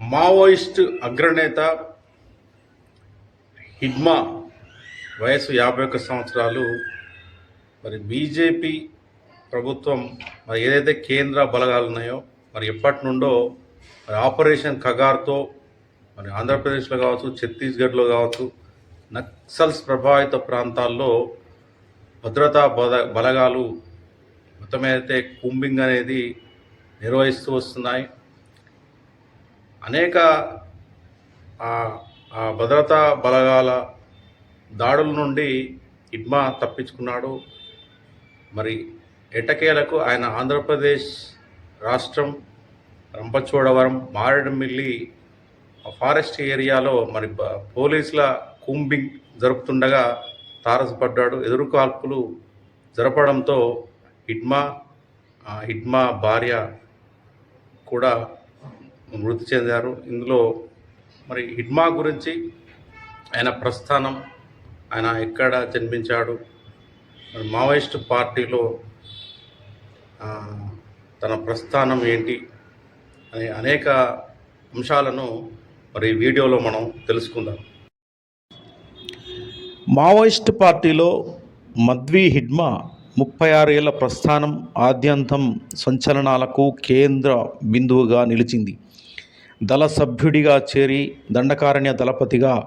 Maoist అగ్రనేత హిడ్మా వయసు యాభై ఒక్క సంవత్సరాలు. మరి బీజేపీ ప్రభుత్వం మరి ఏదైతే కేంద్ర బలగాలు ఉన్నాయో మరి ఎప్పటి నుండో మరి ఆపరేషన్ ఖగార్తో మరి ఆంధ్రప్రదేశ్లో కావచ్చు ఛత్తీస్గఢ్లో కావచ్చు నక్సల్స్ ప్రభావిత ప్రాంతాల్లో భద్రతా బల బలగాలు మొత్తం ఏదైతే కుంబింగ్ అనేది నిర్వహిస్తూ వస్తున్నాయి. అనేక ఆ భద్రతా బలగాల దాడుల నుండి ఇడ్మా తప్పించుకున్నాడు. మరి ఎటకేలకు ఆయన ఆంధ్రప్రదేశ్ రాష్ట్రం రంపచోడవరం మారేడుమిల్లి ఫారెస్ట్ ఏరియాలో మరి పోలీసుల కూంబింగ్ జరుపుతుండగా తారసపడ్డాడు. ఎదురుకాల్పులు జరపడంతో హిడ్మా హిడ్మా భార్య కూడా మృతి చెందారు. ఇందులో మరి హిడ్మా గురించి ఆయన ప్రస్థానం ఆయన ఎక్కడ జన్మించాడు మరి మావోయిస్ట్ పార్టీలో తన ప్రస్థానం ఏంటి అనే అనేక అంశాలను మరి వీడియోలో మనం తెలుసుకుందాం. మావోయిస్ట్ పార్టీలో మద్వి హిడ్మా ముప్పై ఆరు ఏళ్ళ ప్రస్థానం ఆద్యంతం సంచలనాలకు కేంద్ర బిందువుగా నిలిచింది. దళ సభ్యుడిగా చేరి దండకారణ్య దళపతిగా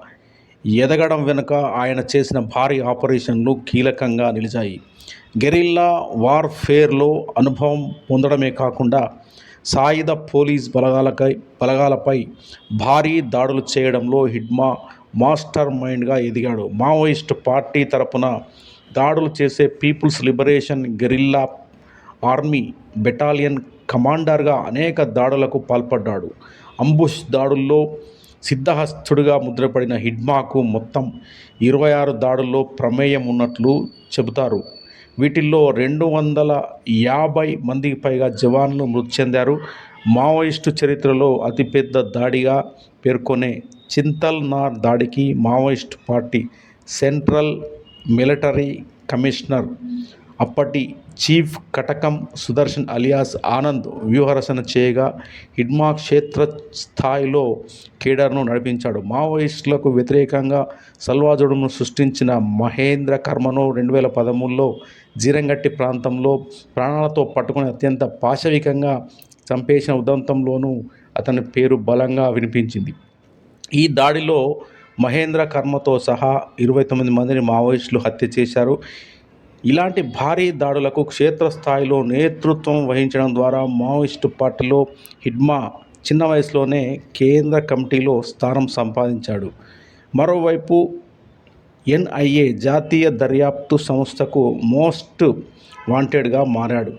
ఎదగడం వెనుక ఆయన చేసిన భారీ ఆపరేషన్లు కీలకంగా నిలిచాయి. గెరిల్లా వార్ఫేర్లో అనుభవం పొందడమే కాకుండా సాయుధ పోలీస్ బలగాలకై బలగాలపై భారీ దాడులు చేయడంలో హిడ్మా మాస్టర్ మైండ్గా ఎదిగాడు. మావోయిస్ట్ పార్టీ తరపున దాడులు చేసే people's liberation guerrilla army battalion కమాండర్గా అనేక దాడులకు పాల్పడ్డాడు. అంబుష్ దాడుల్లో సిద్ధహస్తుడిగా ముద్రపడిన హిడ్మాకు మొత్తం ఇరవై ఆరు దాడుల్లో ప్రమేయం ఉన్నట్లు చెబుతారు. వీటిల్లో రెండు వందల యాభై మందికి పైగా జవాన్లు మృతి చెందారు. మావోయిస్టు చరిత్రలో అతిపెద్ద దాడిగా పేర్కొనే చింతల్నార్ దాడికి Maoist party central military commissioner అప్పటి చీఫ్ కటకం సుదర్శన్ అలియాస్ ఆనంద్ వ్యూహరచన చేయగా హిడ్మా క్షేత్ర స్థాయిలో కేడర్ను నడిపించాడు. మావోయిస్టులకు వ్యతిరేకంగా సల్వాజుడును సృష్టించిన మహేంద్ర కర్మను రెండు వేల పదమూడులో జీరంగట్టి ప్రాంతంలో ప్రాణాలతో పట్టుకుని అత్యంత పాశవికంగా చంపేసిన ఉదంతంలోనూ అతని పేరు బలంగా వినిపించింది. ఈ దాడిలో మహేంద్ర కర్మతో సహా ఇరవై తొమ్మిది మందిని మావోయిస్టులు హత్య చేశారు. ఇలాంటి భారీ దాడులకు క్షేత్రస్థాయిలో నేతృత్వం వహించడం ద్వారా మావోయిస్టు పార్టీలో హిడ్మా చిన్న వయసులోనే కేంద్ర కమిటీలో స్థానం సంపాదించాడు. మరోవైపు ఎన్ఐఏ జాతీయ దర్యాప్తు సంస్థకు మోస్ట్ వాంటెడ్గా మారాడు.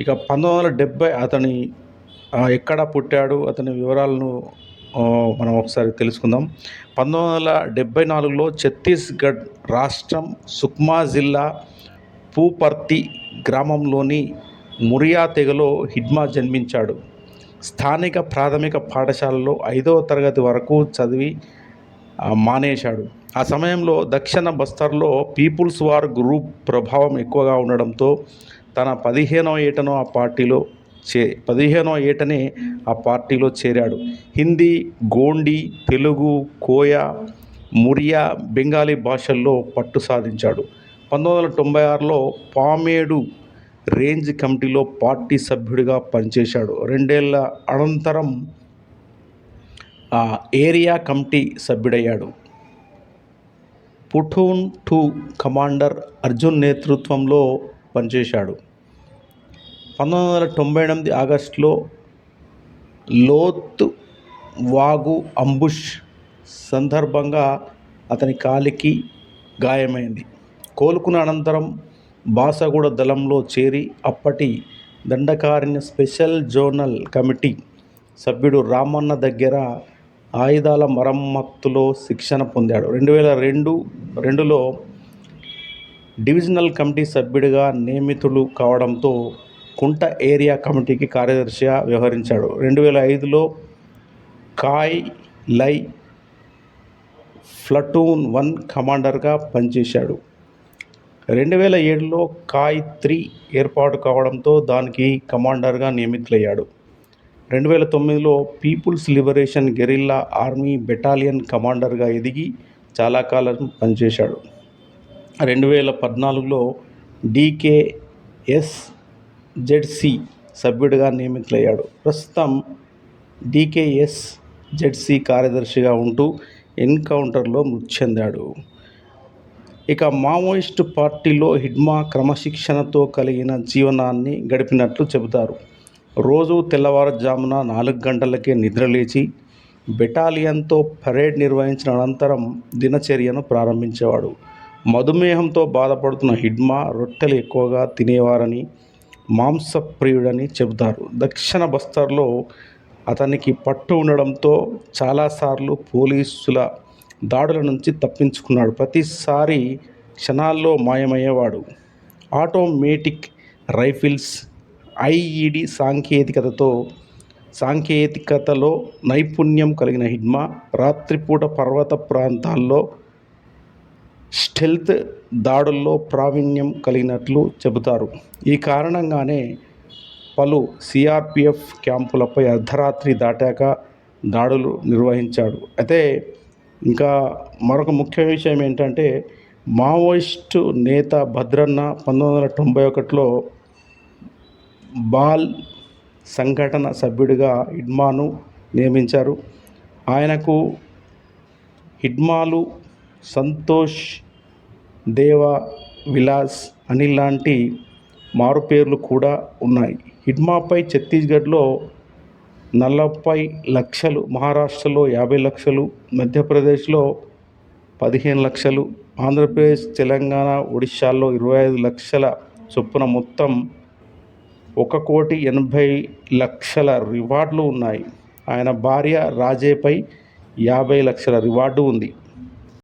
ఇక పంతొమ్మిది వందల డెబ్బై అతని ఎక్కడ పుట్టాడు అతని వివరాలను మనం ఒకసారి తెలుసుకుందాం. పంతొమ్మిది వందల డెబ్బై నాలుగులో ఛత్తీస్గఢ్ రాష్ట్రం సుక్మా జిల్లా పూపర్తి గ్రామంలోని మురియా తెగలో హిడ్మా జన్మించాడు. స్థానిక ప్రాథమిక పాఠశాలలో ఐదవ తరగతి వరకు చదివి మానేశాడు. ఆ సమయంలో దక్షిణ బస్తర్లో పీపుల్స్ వార్ గ్రూప్ ప్రభావం ఎక్కువగా ఉండడంతో తన పదిహేనవ ఏటనో ఆ పార్టీలో చే పదిహేనవ ఏటనే ఆ పార్టీలో చేరాడు. హిందీ గోండి తెలుగు కోయ మురియా బెంగాలీ భాషల్లో పట్టు సాధించాడు. పంతొమ్మిది వందల తొంభై ఆరులో పామేడు రేంజ్ కమిటీలో పార్టీ సభ్యుడిగా పనిచేశాడు. రెండేళ్ళ అనంతరం ఆ ఏరియా కమిటీ సభ్యుడయ్యాడు. పుఠూన్ టూ కమాండర్ అర్జున్ నేతృత్వంలో పనిచేశాడు. పంతొమ్మిది వందల తొంభై ఎనిమిది ఆగస్టులో లోత్ వాగు అంబుష్ సందర్భంగా అతని కాలికి గాయమైంది. కోలుకున్న అనంతరం బాసగూడ దళంలో చేరి అప్పటి దండకారణ్య స్పెషల్ జోనల్ కమిటీ సభ్యుడు రామన్న దగ్గర ఆయుధాల మరమ్మత్తులో శిక్షణ పొందాడు. రెండు వేల రెండు రెండులో డివిజనల్ కమిటీ సభ్యుడిగా నియమితులు కావడంతో కుంట ఏరియా కమిటీకి కార్యదర్శిగా వ్యవహరించాడు. రెండు వేల ఐదులో కాయ్ లై ప్లటూన్ వన్ కమాండర్గా పనిచేశాడు. రెండు వేల ఏడులో కాయ్ త్రీ ఏర్పాటు కావడంతో దానికి కమాండర్గా నియమితులయ్యాడు. రెండు వేల తొమ్మిదిలో people's liberation guerrilla army battalion కమాండర్గా ఎదిగి చాలా కాలం పనిచేశాడు. రెండు వేల పద్నాలుగులో డీకేఎస్ జెడ్సీ సభ్యుడిగా నియమితులయ్యాడు. ప్రస్తుతం డీకేఎస్ జెడ్సీ కార్యదర్శిగా ఉంటూ ఎన్కౌంటర్లో మృతి చెందాడు. ఇక మావోయిస్టు పార్టీలో హిడ్మా క్రమశిక్షణతో కలిగిన జీవనాన్ని గడిపినట్లు చెబుతారు. రోజు తెల్లవారుజామున నాలుగు గంటలకే నిద్రలేచి బెటాలియన్తో పరేడ్ నిర్వహించిన అనంతరం దినచర్యను ప్రారంభించేవాడు. మధుమేహంతో బాధపడుతున్న హిడ్మా రొట్టెలు ఎక్కువగా తినేవారని మాంసప్రియుడని చెబుతారు. దక్షిణ బస్తర్లో అతనికి పట్టు ఉండడంతో చాలాసార్లు పోలీసుల దాడుల నుంచి తప్పించుకున్నాడు. ప్రతిసారి క్షణాల్లో మాయమయ్యేవాడు. ఆటోమేటిక్ రైఫిల్స్ ఐఈడి సాంకేతికతతో సాంకేతికతలో నైపుణ్యం కలిగిన హిడ్మా రాత్రిపూట పర్వత ప్రాంతాల్లో స్టెల్త్ దాడుల్లో ప్రావీణ్యం కలిగినట్లు చెబుతారు. ఈ కారణంగానే పలు సిఆర్పిఎఫ్ క్యాంపులపై అర్ధరాత్రి దాటాక దాడులు నిర్వహించాడు. అయితే ఇంకా మరొక ముఖ్య విషయం ఏంటంటే మావోయిస్టు నేత భద్రన్న పంతొమ్మిది వందల తొంభై ఒకటిలో బాల్ సంఘటన సభ్యుడిగా హిడ్మాను నియమించారు. ఆయనకు హిడ్మాలు సంతోష్ దేవ విలాస్ అనిల్ లాంటి మారుపేర్లు కూడా ఉన్నాయి. హిడ్మాపై ఛత్తీస్గఢ్లో నలభై లక్షలు మహారాష్ట్రలో యాభై లక్షలు మధ్యప్రదేశ్లో పదిహేను లక్షలు ఆంధ్రప్రదేశ్ తెలంగాణ ఒడిశాల్లో ఇరవై ఐదు లక్షల చొప్పున మొత్తం ఒక కోటి ఎనభై లక్షల రివార్డులు ఉన్నాయి. ఆయన భార్య రాజేపై యాభై లక్షల రివార్డు ఉంది.